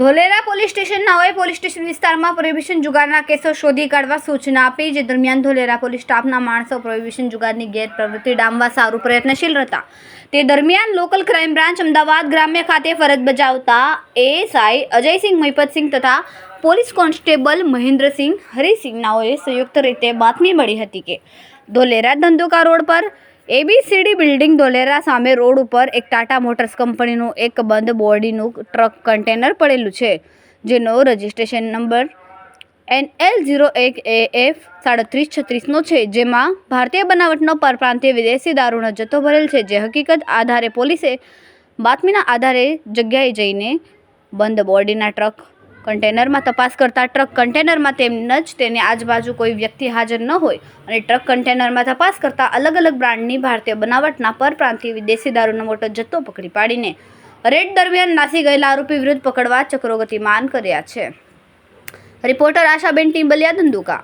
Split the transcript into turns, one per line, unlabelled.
Dholera police સ્ટેશનના હોય police station વિસ્તારમાં પ્રોહિબિશન જુગારના કેસો શોધી કાઢવા સૂચના આપી, જે દરમિયાન ધોલેરા પોલીસ સ્ટાફના માણસો પ્રોહિબિશન જુગારની ગેરપ્રવૃત્તિ ડામવા સારું પ્રયત્નશીલ હતા. તે દરમિયાન લોકલ ક્રાઇમ બ્રાન્ચ અમદાવાદ ગ્રામ્ય ખાતે ફરજ બજાવતા એએસઆઈ અજયસિંહ, મહિપતસિંહ તથા પોલીસ કોન્સ્ટેબલ મહેન્દ્રસિંહ હરિસિંહ નાઓએ સંયુક્ત રીતે બાતમી મળી હતી કે ધોલેરા ધંધુકા રોડ પર એબીસીડી બિલ્ડિંગ ધોલેરા સામે રોડ ઉપર એક ટાટા મોટર્સ કંપનીનું એક બંધ બોડીનું ટ્રક કન્ટેનર પડેલું છે, જેનો registration number N L zero એક એ એફ સાડત્રીસ છત્રીસનો છે, જેમાં ભારતીય બનાવટનો પરપ્રાંતીય વિદેશી દારૂનો જથ્થો ભરેલ છે, જે હકીકત આધારે પોલીસે બાતમીના આધારે જગ્યાએ જઈને બંધ બોડીના ટ્રક કન્ટેનરમાં તપાસ કરતા ટ્રક કન્ટેનરમાં તેમજ તેની આજુબાજુ કોઈ વ્યક્તિ હાજર ન હોય અને ટ્રક કન્ટેનરમાં તપાસ કરતા અલગ અલગ બ્રાન્ડની ભારતીય બનાવટના પરપ્રાંતીય વિદેશી દારૂનો મોટો જથ્થો પકડી પાડીને રેડ દરમિયાન નાસી ગયેલા આરોપી વિરુદ્ધ પકડવા ચક્રો ગતિમાન કર્યા છે. રિપોર્ટર આશાબેન ટીમ્બલિયા ધંધુકા.